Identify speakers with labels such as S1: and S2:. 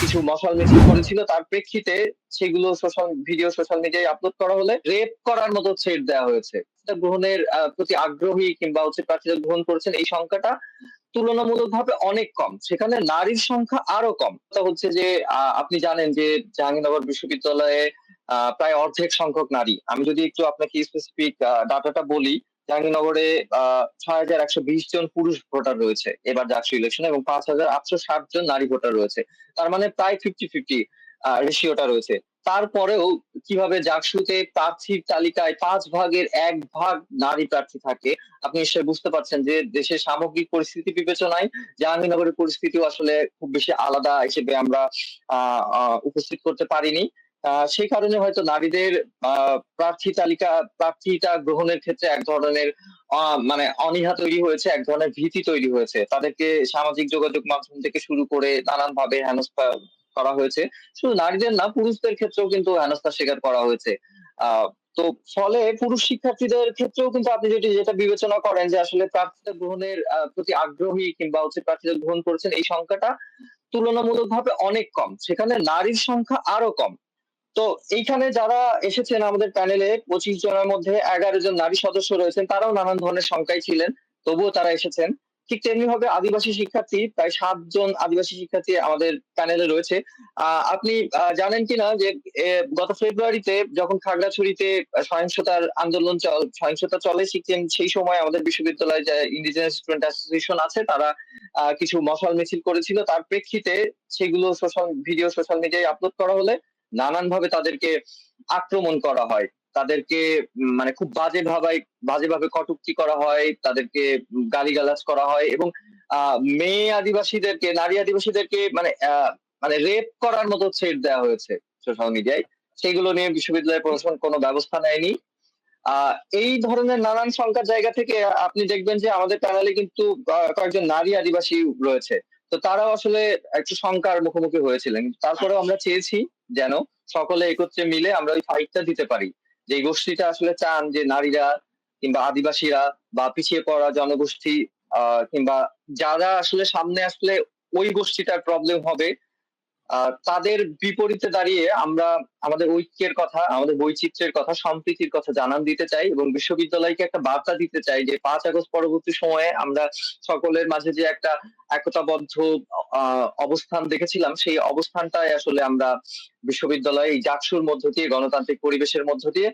S1: কিছু মশাল মিছিল করেছিল। তার প্রেক্ষিতে সেগুলো সোশ্যাল ভিডিও সোশ্যাল মিডিয়ায় আপলোড করা হলে রেপ করার মতো ছেড় দেওয়া হয়েছে। গ্রহণের প্রতি আগ্রহী কিংবা হচ্ছে প্রার্থীরা গ্রহণ করেছেন, এই সংখ্যাটা তুলনামূলকভাবে অনেক কম। সেখানে নারীর সংখ্যা আরও কম। তা হচ্ছে যে আপনি জানেন যে জাহাঙ্গীরনগর বিশ্ববিদ্যালয়ে প্রায় অর্ধেক সংখ্যক নারী। আমি যদি একটু আপনাকে স্পেসিফিক ডাটাটা বলি জাহাঙ্গীরনগরে ছয় হাজার একশো বিশ জন পুরুষ ভোটার রয়েছে এবার জাতীয় ইলেকশন এবং পাঁচ হাজার আটশো ষাট জন নারী ভোটার রয়েছে। তার মানে প্রায় ফিফটি ফিফটি রেশিওটা রয়েছে। তারপরেও কীভাবে জাকসুতে প্রার্থীর তালিকায় পাঁচ ভাগের এক ভাগ নারী প্রার্থী থাকে, আপনি নিশ্চয়ই বুঝতে পারছেন যে দেশের সামগ্রিক পরিস্থিতি বিবেচনায় জাহাঙ্গীরনগরের পরিস্থিতিও আসলে খুব বেশি আলাদা হিসেবে আমরা উপস্থিত করতে পারিনি। সেই কারণে হয়তো নারীদের প্রার্থী তালিকা, প্রার্থীটা গ্রহণের ক্ষেত্রে এক ধরনের মানে অনীহা তৈরি হয়েছে, এক ধরনের ভীতি তৈরি হয়েছে। তাদেরকে সামাজিক যোগাযোগ মাধ্যম থেকে শুরু করে নানান ভাবে হেনস্থা করা হয়েছে। শুধু নারীদের না, পুরুষদের ক্ষেত্রেও কিন্তু হেনস্থা স্বীকার করা হয়েছে। তো ফলে পুরুষ শিক্ষার্থীদের ক্ষেত্রেও কিন্তু আপনি যেটি, যেটা বিবেচনা করেন যে আসলে প্রার্থীতা গ্রহণের প্রতি আগ্রহী কিংবা হচ্ছে প্রার্থীতা গ্রহণ করেছেন, এই সংখ্যাটা তুলনামূলকভাবে অনেক কম। সেখানে নারীর সংখ্যা আরও কম। তো এইখানে যারা এসেছেন আমাদের প্যানেলে পঁচিশ জনের মধ্যে এগারো জন নারী সদস্য রয়েছেন, তারাও নানান ধরনের সংখ্যায় ছিলেন, তবুও তারা এসেছেন। ঠিক তেমনি ভাবে আদিবাসী শিক্ষার্থী, প্রায় সাতজন আদিবাসী শিক্ষার্থী আমাদের প্যানেলে রয়েছে। আপনি জানেন কিনা যে গত ফেব্রুয়ারিতে যখন খাগড়াছড়িতে সহিংসতার আন্দোলন সহিংসতা চলে সিকিম সেই সময় আমাদের বিশ্ববিদ্যালয়ে যে ইন্ডিজিনাস স্টুডেন্ট অ্যাসোসিয়েশন আছে, তারা কিছু মশাল মিছিল করেছিল। তার প্রেক্ষিতে সেগুলো সোশ্যাল ভিডিও সোশ্যাল মিডিয়ায় আপলোড করা হলে নানান ভাবে তাদেরকে আক্রমণ করা হয়। তাদেরকে মানে খুব বাজে ভাবে বাজেভাবে কটুক্তি করা হয়, তাদেরকে গালিগালাজ করা হয় এবং মেয়ে আদিবাসীদেরকে, নারী আদিবাসীদেরকে মানে মানে রেপ করার মতো ছেড় দেওয়া হয়েছে সোশ্যাল মিডিয়ায় সেগুলো নিয়ে বিশ্ববিদ্যালয় প্রশাসন কোনো ব্যবস্থা নেয়নি। এই ধরনের নানান সংখ্যার জায়গা থেকে আপনি দেখবেন যে আমাদের প্যানেলে কিন্তু কয়েকজন নারী আদিবাসী রয়েছে। তো তারাও আসলে একটু শঙ্কার মুখোমুখি হয়েছিলেন। তারপরেও আমরা চেয়েছি যেন সকলে একত্রে মিলে আমরা ওই ফাইটটা দিতে পারি। যে গোষ্ঠীটা আসলে চান যে নারীরা কিংবা আদিবাসীরা বা পিছিয়ে পড়া জনগোষ্ঠী কিংবা যারা আসলে সামনে আসলে ওই গোষ্ঠীটার প্রবলেম হবে তাদের বিপরীতে দাঁড়িয়ে আমরা আমাদের ঐক্যের কথা, আমাদের বৈচিত্র্যের কথা, সম্প্রীতির কথা জানান দিতে চাই এবং বিশ্ববিদ্যালয়কে একটা বার্তা দিতে চাই যে পাঁচ আগস্ট পরবর্তী সময়ে আমরা সকলের মাঝে যে একটা একতাবদ্ধ অবস্থান দেখেছিলাম, সেই অবস্থানটাই আসলে আমরা বিশ্ববিদ্যালয়ে এই জাকসুর মধ্য দিয়ে, গণতান্ত্রিক পরিবেশের মধ্য দিয়ে